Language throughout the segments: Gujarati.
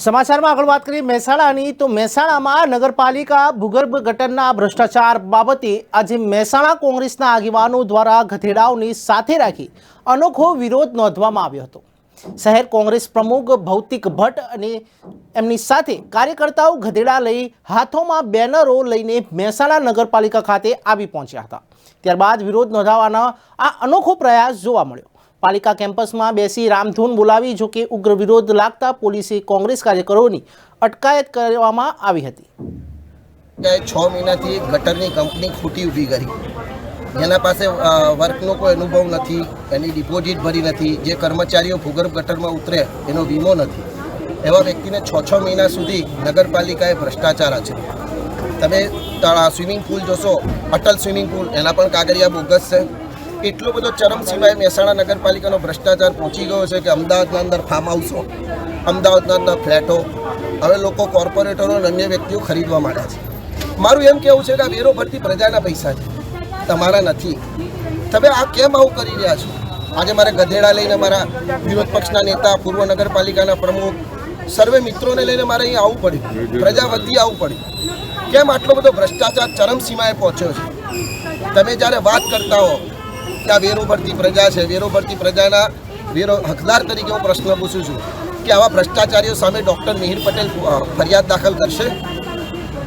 સમાચારમાં આગળ વાત કરીએ મહેસાણાની, તો મહેસાણામાં નગરપાલિકા ભૂગર્ભ ગટરના ભ્રષ્ટાચાર બાબતે આજે મહેસાણા કોંગ્રેસના આગેવાનો દ્વારા ગધેડાઓની સાથે રાખી અનોખો વિરોધ નોંધવામાં આવ્યો હતો. શહેર કોંગ્રેસ પ્રમુખ ભૌતિક ભટ્ટ અને એમની સાથે કાર્યકર્તાઓ ગધેડા લઈ હાથોમાં બેનરો લઈને મહેસાણા નગરપાલિકા ખાતે આવી પહોંચ્યા હતા. ત્યારબાદ વિરોધ નોંધાવવાના આ અનોખો પ્રયાસ જોવા મળ્યો. પાલિકા કેમ્પસમાં બેસી રામધૂન બોલાવી જો કે ઉગ્ર વિરોધ લાગતા પોલીસે કોંગ્રેસ કાર્યકરોની અટકાયત કરવામાં આવી હતી. છ મહિનાથી ગટરની કંપની ખૂટી ઊભી કરી. જેના પાસે વર્કનો કોઈ અનુભવ નથી, એની ડિપોઝિટ ભરી નથી, જે કર્મચારીઓ ભૂગર્ભ ગટરમાં ઉતરે, એનો વીમો નથી. એવા વ્યક્તિને છ છ મહિના સુધી નગરપાલિકાએ ભ્રષ્ટાચાર આચર્યો. તમે સ્વિમિંગ પુલ જોશો, અટલ સ્વિમિંગ પુલ, એના પણ કાગળિયા બોગસ છે. એટલો બધો ચરમસીમાએ મહેસાણા નગરપાલિકાનો ભ્રષ્ટાચાર પહોંચી ગયો છે કે અમદાવાદના અંદર ફાર્મ હાઉસો અમદાવાદના અંદર ફ્લેટો હવે લોકો કોર્પોરેટરો અને અન્ય વ્યક્તિઓ ખરીદવા માંડ્યા છે. મારું એમ કહેવું છે કે આ વેરો ભરતી પ્રજાના પૈસા છે. તમારા નથી. તમે આ કેમ આવું કરી રહ્યા છો? આજે મારે ગધેડા લઈને મારા વિરોધ પક્ષના નેતા, પૂર્વ નગરપાલિકાના પ્રમુખ, સર્વે મિત્રોને લઈને મારે અહીં આવવું પડ્યું. પ્રજા વતી આવવું પડ્યું. કેમ આટલો બધો ભ્રષ્ટાચાર ચરમસીમાએ પહોંચ્યો છે? તમે જ્યારે વાત કરતા હો કે આ વેરો ભરતી પ્રજા છે. વેરો ભરતી પ્રજાના વેરો હકદાર તરીકે હું પ્રશ્ન પૂછું છું કે આવા ભ્રષ્ટાચારીઓ સામે ડૉક્ટર મિહિર પટેલ ફરિયાદ દાખલ કરશે?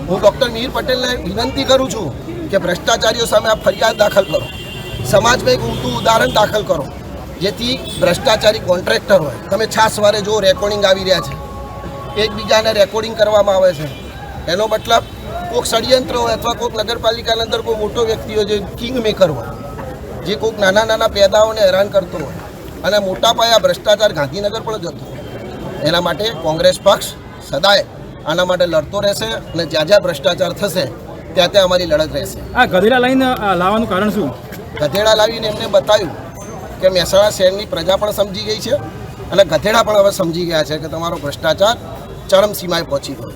હું ડૉક્ટર મિહિર પટેલને વિનંતી કરું છું કે ભ્રષ્ટાચારીઓ સામે આ ફરિયાદ દાખલ કરો. સમાજમાં એક ઊંધું ઉદાહરણ દાખલ કરો, જેથી ભ્રષ્ટાચારી કોન્ટ્રાક્ટર હોય. તમે છાસવારે જો રેકોર્ડિંગ આવી રહ્યા છે. એકબીજાને રેકોર્ડિંગ કરવામાં આવે છે. એનો મતલબ કોઈક ષડયંત્ર હોય અથવા કોઈક નગરપાલિકાના અંદર કોઈ મોટો વ્યક્તિ હોય જે કિંગ મેકર હોય. જે કોઈક નાના નાના પેદાઓને હેરાન કરતો હોય અને મોટા પાયા ભ્રષ્ટાચાર ગાંધીનગર પણ જતો હોય. એના માટે કોંગ્રેસ પક્ષ સદાય આના માટે લડતો રહેશે અને જ્યાં જ્યાં ભ્રષ્ટાચાર થશે ત્યાં ત્યાં અમારી લડત રહેશે. આ ગધેડા લાવીને લાવવાનું કારણ શું? ગધેડા લાવીને એમને બતાવ્યું કે મહેસાણા શહેરની પ્રજા પણ સમજી ગઈ છે અને ગધેડા પણ હવે સમજી ગયા છે કે તમારો ભ્રષ્ટાચાર ચરમસીમાએ પહોંચી ગયો